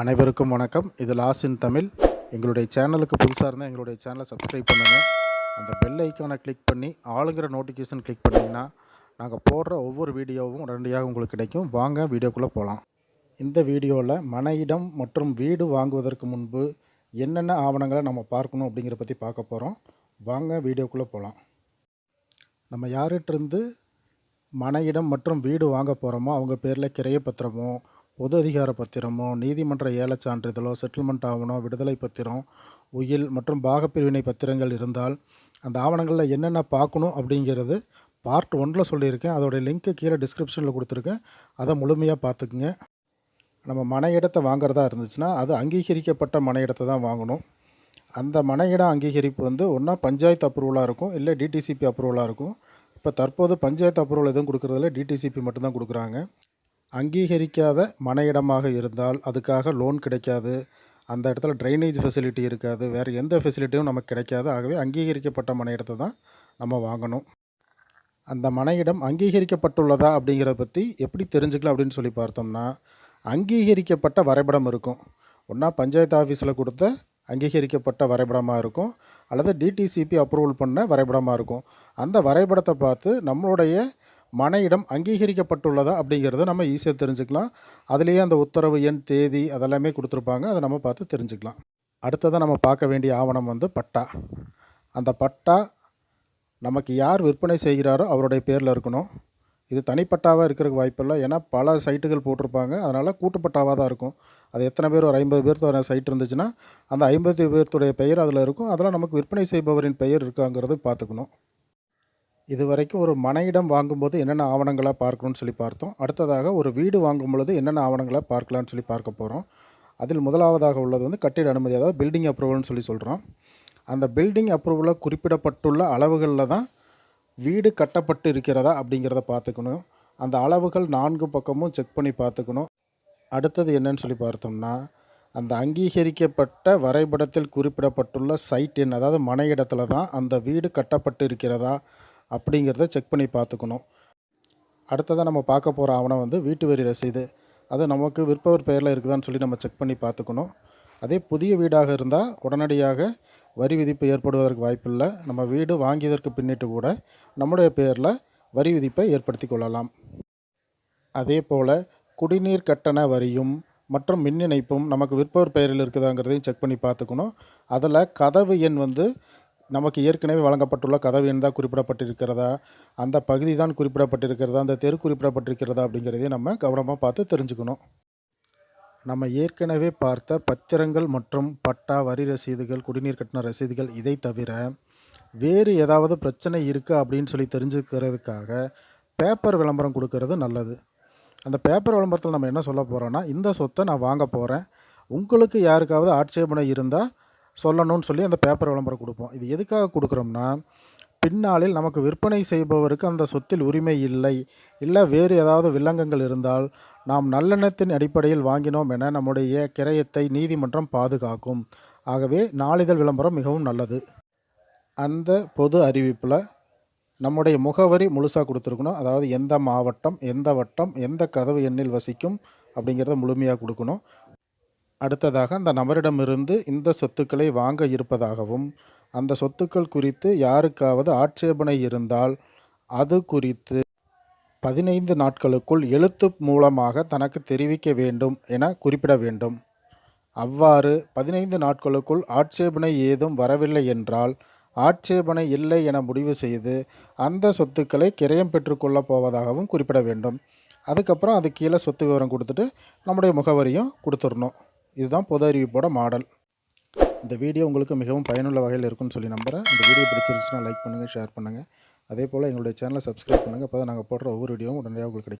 அனைவருக்கும் வணக்கம். இது லாஸ் இன் தமிழ் எங்களுடைய சேனலுக்கு புதுசாக இருந்தால் எங்களுடைய சேனலை சப்ஸ்கிரைப் பண்ணுங்கள் அந்த பெல் ஐக்கானை கிளிக் பண்ணி ஆளுங்கிற நோட்டிஃபிகேஷன் கிளிக் பண்ணிங்கன்னா நாங்கள் போடுற ஒவ்வொரு வீடியோவும் உடனடியாக உங்களுக்கு கிடைக்கும். வாங்க வீடியோக்குள்ளே போகலாம் இந்த வீடியோவில் மன இடம் மற்றும் வீடு வாங்குவதற்கு முன்பு என்னென்ன ஆவணங்களை நம்ம பார்க்கணும் அப்படிங்கிற பற்றி பார்க்க போகிறோம் வாங்க வீடியோக்குள்ளே போகலாம் நம்ம யார்கிட்டருந்து மன இடம் மற்றும் வீடு வாங்க போகிறோமோ அவங்க பேரில் கிரைய பத்திரமோ பொது அதிகார பத்திரமோ நீதிமன்ற ஏலச் சான்றிதழோ செட்டில்மெண்ட் ஆவணம் விடுதலை பத்திரம் உயில் மற்றும் பாகப்பிரிவினை பத்திரங்கள் இருந்தால் அந்த ஆவணங்களில் என்னென்ன பார்க்கணும் அப்படிங்கிறது பார்ட் ஒன்றில் சொல்லியிருக்கேன். அதோடைய லிங்க்கு கீழே டிஸ்கிரிப்ஷனில் கொடுத்துருக்கேன். அதை முழுமையாக பார்த்துக்குங்க. நம்ம மன இடத்தை வாங்குறதா இருந்துச்சுன்னா அது அங்கீகரிக்கப்பட்ட மன இடத்தை தான் வாங்கணும். அந்த மன இடம் அங்கீகரிப்பு வந்து ஒன்றா பஞ்சாயத்து அப்ரூவலாக இருக்கும் இல்லை டிடிசிபி அப்ரூவலாக இருக்கும். இப்போ தற்போது பஞ்சாயத்து அப்ரூவல் எதுவும் கொடுக்குறதில்ல டிடிசிபி மட்டும்தான் கொடுக்குறாங்க. அங்கீகரிக்காத மன இடமாக இருந்தால் அதுக்காக லோன் கிடைக்காது. அந்த இடத்துல ட்ரைனேஜ் ஃபெசிலிட்டி இருக்காது. வேறு எந்த ஃபெசிலிட்டியும் நமக்கு கிடைக்காது. ஆகவே அங்கீகரிக்கப்பட்ட மன இடத்தை தான் நம்ம வாங்கணும். அந்த மன இடம் அங்கீகரிக்கப்பட்டுள்ளதா அப்படிங்கிறத பற்றி எப்படி தெரிஞ்சுக்கலாம் அப்படின்னு சொல்லி பார்த்தோம்னா அங்கீகரிக்கப்பட்ட வரைபடம் இருக்கும். ஒன்றா பஞ்சாயத்து ஆஃபீஸில் கொடுத்த அங்கீகரிக்கப்பட்ட வரைபடமாக இருக்கும். அல்லது டிடிசிபி அப்ரூவல் பண்ண வரைபடமாக இருக்கும். அந்த வரைபடத்தை பார்த்து நம்மளுடைய மனையிடம் அங்கீகரிக்கப்பட்டுள்ளதா அப்படிங்கிறத நம்ம ஈஸியாக தெரிஞ்சுக்கலாம். அதுலேயே அந்த உத்தரவு எண் தேதி அதெல்லாமே கொடுத்துருப்பாங்க. அதை நம்ம பார்த்து தெரிஞ்சுக்கலாம். அடுத்ததாக நம்ம பார்க்க வேண்டிய ஆவணம் வந்து பட்டா. அந்த பட்டா நமக்கு யார் விற்பனை செய்கிறாரோ அவருடைய பேரில் இருக்கணும். இது தனிப்பட்டாவாக இருக்கிறதுக்கு வாய்ப்பில்லை ஏன்னா பல சைட்டுகள் போட்டிருப்பாங்க. அதனால் கூட்டுப்பட்டாவாக தான் இருக்கும். அது எத்தனை பேர் ஒரு ஐம்பது பேர்த்து வர சைட் இருந்துச்சுன்னா அந்த ஐம்பது பேர்த்துடைய பெயர் அதில் இருக்கும். அதெல்லாம் நமக்கு விற்பனை செய்பவரின் பெயர் இருக்காங்கிறது பார்த்துக்கணும். இது வரைக்கும் ஒரு மனையிடம் வாங்கும்போது என்னென்ன ஆவணங்களை பார்க்கணும்னு சொல்லி பார்த்தோம். அடுத்ததாக ஒரு வீடு வாங்கும் பொழுது என்னென்ன ஆவணங்களை பார்க்கலாம்னு சொல்லி பார்க்க போகிறோம் அதில் முதலாவதாக உள்ளது வந்து கட்டிட அனுமதி அதாவது பில்டிங் அப்ரூவல்னு சொல்லி சொல்கிறோம் அந்த பில்டிங் அப்ரூவலில் குறிப்பிடப்பட்டுள்ள அளவுகளில் தான் வீடு கட்டப்பட்டு இருக்கிறதா அப்படிங்கிறத பார்த்துக்கணும். அந்த அளவுகள் நான்கு பக்கமும் செக் பண்ணி பார்த்துக்கணும். அடுத்தது என்னன்னு சொல்லி பார்த்தோம்னா அந்த அங்கீகரிக்கப்பட்ட வரைபடத்தில் குறிப்பிடப்பட்டுள்ள சைட் எண் அதாவது மனை இடத்துல தான் அந்த வீடு கட்டப்பட்டு இருக்கிறதா? அப்படிங்கிறத செக் பண்ணி பார்த்துக்கணும். அடுத்ததாக நம்ம பார்க்க போகிற ஆவணம் வந்து வீட்டு வரி ரசீது. அது நமக்கு விற்பவர் பெயரில் இருக்குதான்னு சொல்லி நம்ம செக் பண்ணி பார்த்துக்கணும். அதே புதிய வீடாக இருந்தால் உடனடியாக வரி விதிப்பு ஏற்படுவதற்கு வாய்ப்பில்லை. நம்ம வீடு வாங்கியதற்கு பின்னிட்டு கூட நம்முடைய பெயரில் வரி விதிப்பை ஏற்படுத்தி கொள்ளலாம். அதே போல் குடிநீர் கட்டண வரியும் மற்றும் மின் இணைப்பும் நமக்கு விற்பவர் பெயரில் இருக்குதாங்கிறதையும் செக் பண்ணி பார்த்துக்கணும். அதில் கதவு எண் வந்து நமக்கு ஏற்கனவே வழங்கப்பட்டுள்ள கதவு எண் தான் குறிப்பிடப்பட்டிருக்கிறதா? அந்த பகுதி தான் குறிப்பிடப்பட்டிருக்கிறதா? அந்த தெரு குறிப்பிடப்பட்டிருக்கிறதா? அப்படிங்கிறதையும் நம்ம கவனமாக பார்த்து தெரிஞ்சுக்கணும். நம்ம ஏற்கனவே பார்த்த பத்திரங்கள் மற்றும் பட்டா வரி ரசீதுகள் குடிநீர் கட்டண ரசீதுகள் இதை தவிர வேறு ஏதாவது பிரச்சனை இருக்குது அப்படின்னு சொல்லி தெரிஞ்சுக்கிறதுக்காக பேப்பர் விளம்பரம் கொடுக்கறது நல்லது. அந்த பேப்பர் விளம்பரத்தில் நம்ம என்ன சொல்ல போகிறோன்னா இந்த சொத்தை நான் வாங்க போகிறேன் உங்களுக்கு யாருக்காவது ஆட்சேபனை இருந்தால் சொல்லணும்னு சொல்லி அந்த பேப்பர் விளம்பரம் கொடுப்போம். இது எதுக்காக கொடுக்குறோம்னா பின்னாளில் நமக்கு விற்பனை செய்பவருக்கு அந்த சொத்தில் உரிமை இல்லை இல்லை வேறு ஏதாவது வில்லங்கங்கள் இருந்தால் நாம் நல்லெண்ணத்தின் அடிப்படையில் வாங்கினோம் என நம்முடைய கிரயத்தை நீதிமன்றம் பாதுகாக்கும். ஆகவே நாளிதழ் விளம்பரம் மிகவும் நல்லது. அந்த பொது அறிவிப்பில் நம்முடைய முகவரி முழுசாக கொடுத்துருக்கணும். அதாவது எந்த மாவட்டம் எந்த வட்டம் எந்த கதவு எண்ணில் வசிக்கும் அப்படிங்கிறத முழுமையாக கொடுக்கணும். அடுத்ததாக அந்த நபரிடமிருந்து இந்த சொத்துக்களை வாங்க இருப்பதாகவும் அந்த சொத்துக்கள் குறித்து யாருக்காவது ஆட்சேபனை இருந்தால் அது குறித்து பதினைந்து நாட்களுக்குள் எழுத்து மூலமாக தனக்கு தெரிவிக்க வேண்டும் என குறிப்பிட வேண்டும். அவ்வாறு பதினைந்து நாட்களுக்குள் ஆட்சேபனை ஏதும் வரவில்லை என்றால் ஆட்சேபனை இல்லை என முடிவு செய்து அந்த சொத்துக்களை கிரயம் பெற்றுக்கொள்ளப் போவதாகவும் குறிப்பிட வேண்டும். அதுக்கப்புறம் அது கீழே சொத்து விவரம் கொடுத்துட்டு நம்முடைய முகவரியும் கொடுத்துடணும். இதுதான் பொது அறிவிப்போட மாடல். இந்த வீடியோ உங்களுக்கு மிகவும் பயனுள்ள வகையில் இருக்கும்னு சொல்லி நம்புகிறேன் இந்த வீடியோ பிடிச்சிருந்துச்சுன்னா லைக் பண்ணுங்கள் ஷேர் பண்ணுங்கள் அதே போல் எங்களுடைய சேனலை சப்ஸ்கிரைப் பண்ணுங்கள் அப்போ தான் நாங்கள் போடுற ஒவ்வொரு வீடியோவும் உடனடியாக உங்களுக்கு கிடைக்கும்.